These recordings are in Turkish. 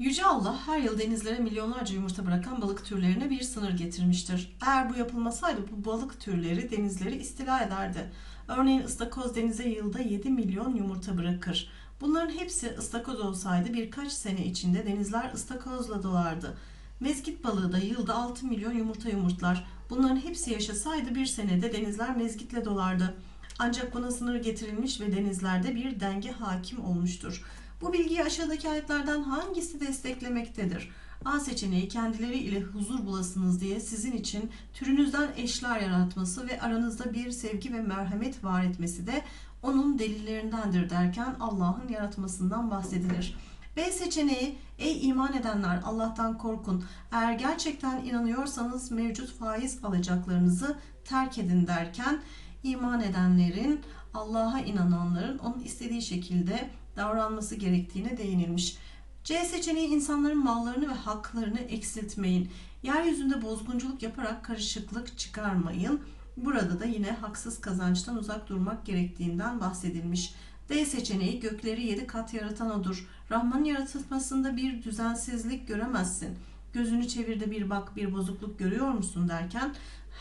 Yüce Allah her yıl denizlere milyonlarca yumurta bırakan balık türlerine bir sınır getirmiştir. Eğer bu yapılmasaydı bu balık türleri denizleri istila ederdi. Örneğin ıstakoz denize yılda 7 milyon yumurta bırakır. Bunların hepsi ıstakoz olsaydı birkaç sene içinde denizler ıstakozla dolardı. Mezgit balığı da yılda 6 milyon yumurta yumurtlar. Bunların hepsi yaşasaydı bir senede denizler mezgitle dolardı. Ancak buna sınır getirilmiş ve denizlerde bir denge hakim olmuştur. Bu bilgiyi aşağıdaki ayetlerden hangisi desteklemektedir? A seçeneği kendileri ile huzur bulasınız diye sizin için türünüzden eşler yaratması ve aranızda bir sevgi ve merhamet var etmesi de onun delillerindendir derken Allah'ın yaratmasından bahsedilir. B seçeneği ey iman edenler Allah'tan korkun. Eğer gerçekten inanıyorsanız mevcut faiz alacaklarınızı terk edin derken iman edenlerin Allah'a inananların onun istediği şekilde davranması gerektiğine değinilmiş. C seçeneği insanların mallarını ve haklarını eksiltmeyin. Yeryüzünde bozgunculuk yaparak karışıklık çıkarmayın. Burada da yine haksız kazançtan uzak durmak gerektiğinden bahsedilmiş. D seçeneği gökleri yedi kat yaratan odur. Rahman'ın yaratılmasında bir düzensizlik göremezsin. Gözünü çevir de bir bak bir bozukluk görüyor musun derken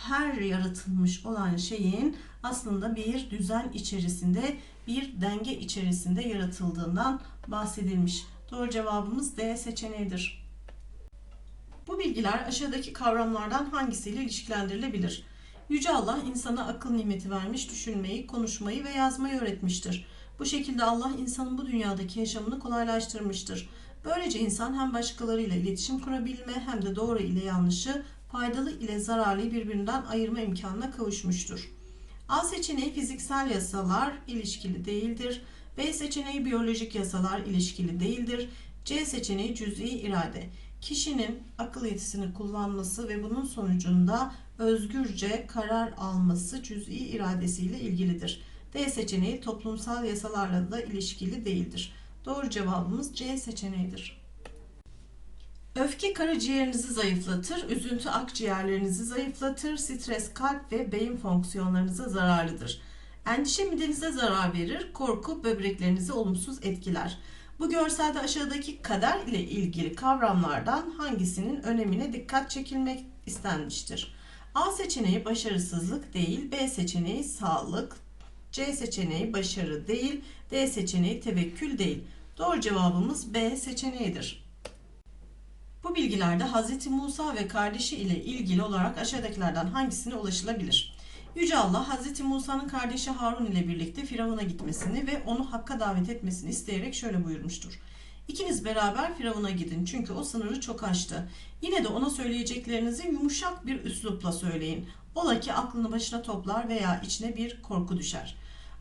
her yaratılmış olan şeyin aslında bir düzen içerisinde, bir denge içerisinde yaratıldığından bahsedilmiş. Doğru cevabımız D seçeneğidir. Bu bilgiler aşağıdaki kavramlardan hangisiyle ilişkilendirilebilir? Yüce Allah insana akıl nimeti vermiş, düşünmeyi, konuşmayı ve yazmayı öğretmiştir. Bu şekilde Allah insanın bu dünyadaki yaşamını kolaylaştırmıştır. Böylece insan hem başkalarıyla iletişim kurabilme hem de doğru ile yanlışı, faydalı ile zararlıyı birbirinden ayırma imkanına kavuşmuştur. A seçeneği fiziksel yasalar ilişkili değildir. B seçeneği biyolojik yasalar ilişkili değildir. C seçeneği cüz'i irade. Kişinin akıl yetisini kullanması ve bunun sonucunda özgürce karar alması cüz'i iradesiyle ilgilidir. D seçeneği toplumsal yasalarla da ilişkili değildir. Doğru cevabımız C seçeneğidir. Öfke karaciğerinizi zayıflatır, üzüntü akciğerlerinizi zayıflatır, stres kalp ve beyin fonksiyonlarınıza zararlıdır. Endişe midenize zarar verir, korku böbreklerinizi olumsuz etkiler. Bu görselde aşağıdaki kader ile ilgili kavramlardan hangisinin önemine dikkat çekilmek istenmiştir? A seçeneği başarısızlık değil, B seçeneği sağlık, C seçeneği başarı değil, D seçeneği tevekkül değil. Doğru cevabımız B seçeneğidir. Bu bilgilerde Hz. Musa ve kardeşi ile ilgili olarak aşağıdakilerden hangisine ulaşılabilir? Yüce Allah Hz. Musa'nın kardeşi Harun ile birlikte Firavun'a gitmesini ve onu Hakk'a davet etmesini isteyerek şöyle buyurmuştur. İkiniz beraber Firavun'a gidin çünkü o sınırı çok aştı. Yine de ona söyleyeceklerinizi yumuşak bir üslupla söyleyin. Ola ki aklını başına toplar veya içine bir korku düşer.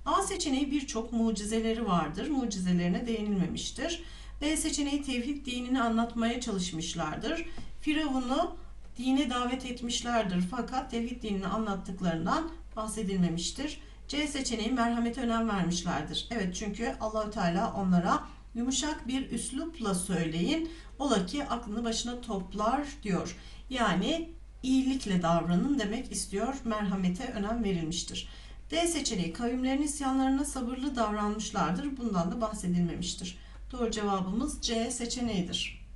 A seçeneği birçok mucizeleri vardır. Mucizelerine değinilmemiştir. B seçeneği tevhid dinini anlatmaya çalışmışlardır. Firavun'u dine davet etmişlerdir fakat tevhid dinini anlattıklarından bahsedilmemiştir. C seçeneği merhamete önem vermişlerdir. Evet çünkü Allahü Teala onlara yumuşak bir üslupla söyleyin. Ola ki aklını başına toplar diyor. Yani iyilikle davranın demek istiyor. Merhamete önem verilmiştir. D seçeneği kavimlerin isyanlarına sabırlı davranmışlardır. Bundan da bahsedilmemiştir. Doğru cevabımız C seçeneğidir.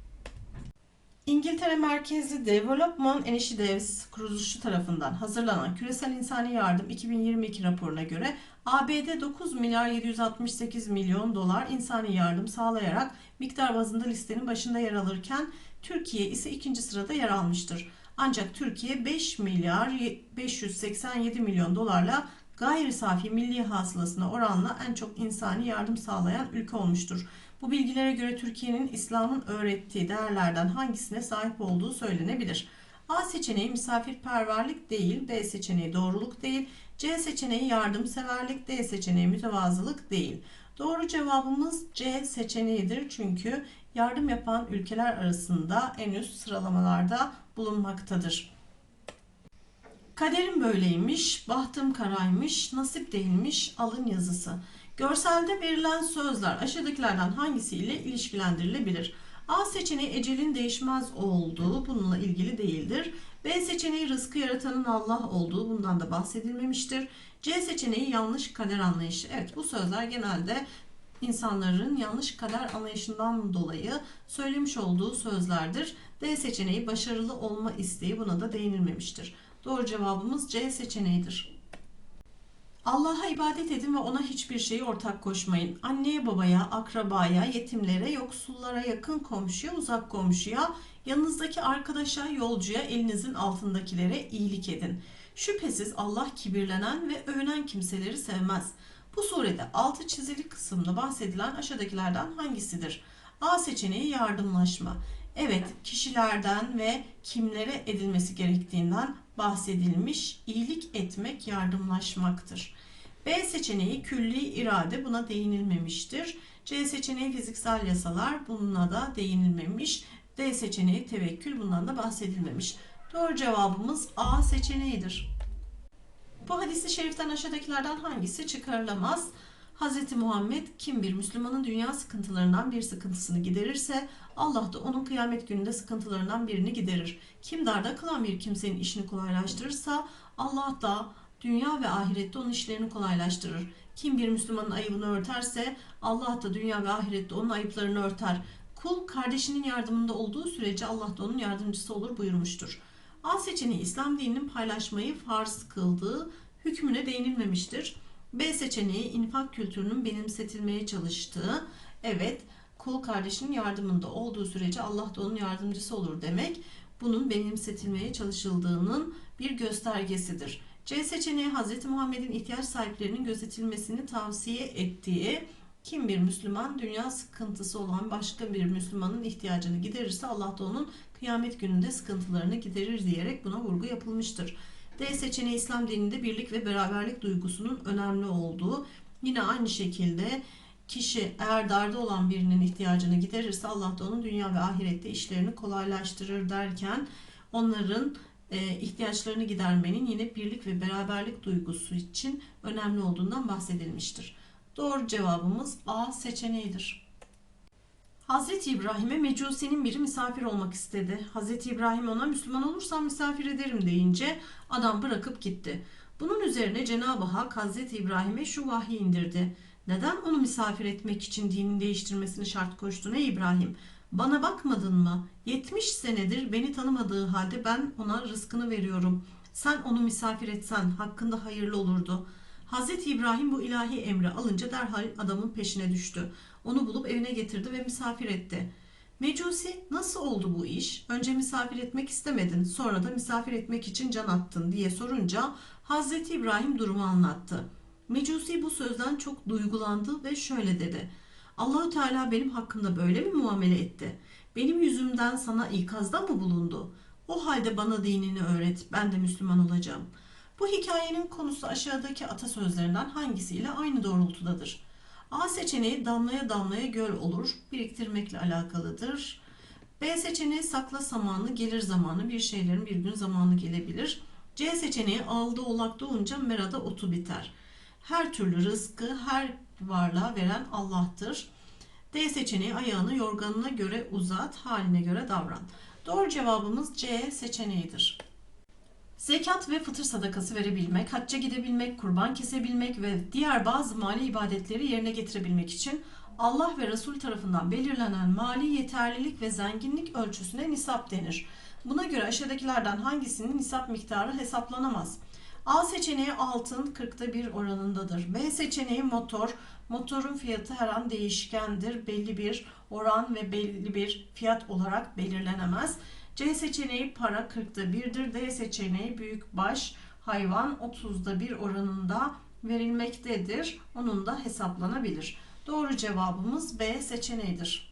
İngiltere merkezli Development Initiatives kuruluşu tarafından hazırlanan Küresel İnsani Yardım 2022 raporuna göre ABD 9 milyar 768 milyon dolar insani yardım sağlayarak miktar bazında listenin başında yer alırken Türkiye ise ikinci sırada yer almıştır. Ancak Türkiye 5 milyar 587 milyon dolarla gayri safi milli hasılasına oranla en çok insani yardım sağlayan ülke olmuştur. Bu bilgilere göre Türkiye'nin İslam'ın öğrettiği değerlerden hangisine sahip olduğu söylenebilir. A seçeneği misafirperverlik değil, B seçeneği doğruluk değil, C seçeneği yardımseverlik, D seçeneği mütevazılık değil. Doğru cevabımız C seçeneğidir çünkü yardım yapan ülkeler arasında en üst sıralamalarda bulunmaktadır. Kaderim böyleymiş, bahtım karaymış, nasip değilmiş, alın yazısı. Görselde verilen sözler aşağıdakilerden hangisiyle ilişkilendirilebilir? A seçeneği ecelin değişmez olduğu bununla ilgili değildir. B seçeneği rızkı yaratanın Allah olduğu bundan da bahsedilmemiştir. C seçeneği yanlış kader anlayışı. Evet bu sözler genelde insanların yanlış kader anlayışından dolayı söylemiş olduğu sözlerdir. D seçeneği başarılı olma isteği buna da değinilmemiştir. Doğru cevabımız C seçeneğidir. Allah'a ibadet edin ve ona hiçbir şeyi ortak koşmayın. Anneye, babaya, akrabaya, yetimlere, yoksullara, yakın komşuya, uzak komşuya, yanınızdaki arkadaşa, yolcuya, elinizin altındakilere iyilik edin. Şüphesiz Allah kibirlenen ve övünen kimseleri sevmez. Bu surede altı çizili kısımda bahsedilen aşağıdakilerden hangisidir? A seçeneği yardımlaşma. Evet, kişilerden ve kimlere edilmesi gerektiğinden bahsedilmiş. İyilik etmek yardımlaşmaktır. B seçeneği külli irade buna değinilmemiştir. C seçeneği fiziksel yasalar bununla da değinilmemiş. D seçeneği tevekkül bundan da bahsedilmemiş. Doğru cevabımız A seçeneğidir. Bu hadisi şeriften aşağıdakilerden hangisi çıkarılamaz? Hz. Muhammed kim bir Müslümanın dünya sıkıntılarından bir sıkıntısını giderirse Allah da onun kıyamet gününde sıkıntılarından birini giderir. Kim darda kalan bir kimsenin işini kolaylaştırırsa Allah da dünya ve ahirette onun işlerini kolaylaştırır. Kim bir Müslümanın ayıbını örterse Allah da dünya ve ahirette onun ayıplarını örter. Kul kardeşinin yardımında olduğu sürece Allah da onun yardımcısı olur buyurmuştur. A seçeneği İslam dininin paylaşmayı farz kıldığı hükmüne değinilmemiştir. B seçeneği infak kültürünün benimsetilmeye çalıştığı. Evet, kul kardeşinin yardımında olduğu sürece Allah da onun yardımcısı olur demek. Bunun benimsetilmeye çalışıldığının bir göstergesidir. C seçeneği Hz. Muhammed'in ihtiyaç sahiplerinin gözetilmesini tavsiye ettiği kim bir Müslüman dünya sıkıntısı olan başka bir Müslümanın ihtiyacını giderirse Allah da onun kıyamet gününde sıkıntılarını giderir diyerek buna vurgu yapılmıştır. D seçeneği İslam dininde birlik ve beraberlik duygusunun önemli olduğu. Yine aynı şekilde kişi eğer darda olan birinin ihtiyacını giderirse Allah da onun dünya ve ahirette işlerini kolaylaştırır derken onların e, ihtiyaçlarını gidermenin yine birlik ve beraberlik duygusu için önemli olduğundan bahsedilmiştir. Doğru cevabımız A seçeneğidir. Hazreti İbrahim'e Mecusi'nin biri misafir olmak istedi. Hazreti İbrahim ona Müslüman olursan misafir ederim deyince adam bırakıp gitti. Bunun üzerine Cenab-ı Hak Hazreti İbrahim'e şu vahyi indirdi. Neden onu misafir etmek için dinini değiştirmesini şart koştun ey İbrahim? Bana bakmadın mı? 70 senedir beni tanımadığı halde ben ona rızkını veriyorum. Sen onu misafir etsen hakkında hayırlı olurdu. Hazreti İbrahim bu ilahi emri alınca derhal adamın peşine düştü. Onu bulup evine getirdi ve misafir etti. Mecusi nasıl oldu bu iş? Önce misafir etmek istemedin, sonra da misafir etmek için can attın diye sorunca Hazreti İbrahim durumu anlattı. Mecusi bu sözden çok duygulandı ve şöyle dedi. Allahü Teala benim hakkımda böyle mi muamele etti? Benim yüzümden sana ikazda mı bulundu? O halde bana dinini öğret, ben de Müslüman olacağım. Bu hikayenin konusu aşağıdaki atasözlerinden hangisiyle aynı doğrultudadır? A seçeneği damlaya damlaya göl olur, biriktirmekle alakalıdır. B seçeneği sakla zamanı, gelir zamanı, bir şeylerin bir gün zamanı gelebilir. C seçeneği aldı oğlak doğunca merada otu biter. Her türlü rızkı her varlığa veren Allah'tır. D seçeneği ayağını yorganına göre uzat, haline göre davran. Doğru cevabımız C seçeneğidir. Zekat ve fıtır sadakası verebilmek, hacca gidebilmek, kurban kesebilmek ve diğer bazı mali ibadetleri yerine getirebilmek için Allah ve Resul tarafından belirlenen mali yeterlilik ve zenginlik ölçüsüne nisap denir. Buna göre aşağıdakilerden hangisinin nisap miktarı hesaplanamaz? A seçeneği altın 40'ta 1 oranındadır. B seçeneği motor. Motorun fiyatı her an değişkendir. Belli bir oran ve belli bir fiyat olarak belirlenemez. C seçeneği para 40'ta 1'dir. D seçeneği büyük baş hayvan 30'da 1 oranında verilmektedir. Onun da hesaplanabilir. Doğru cevabımız B seçeneğidir.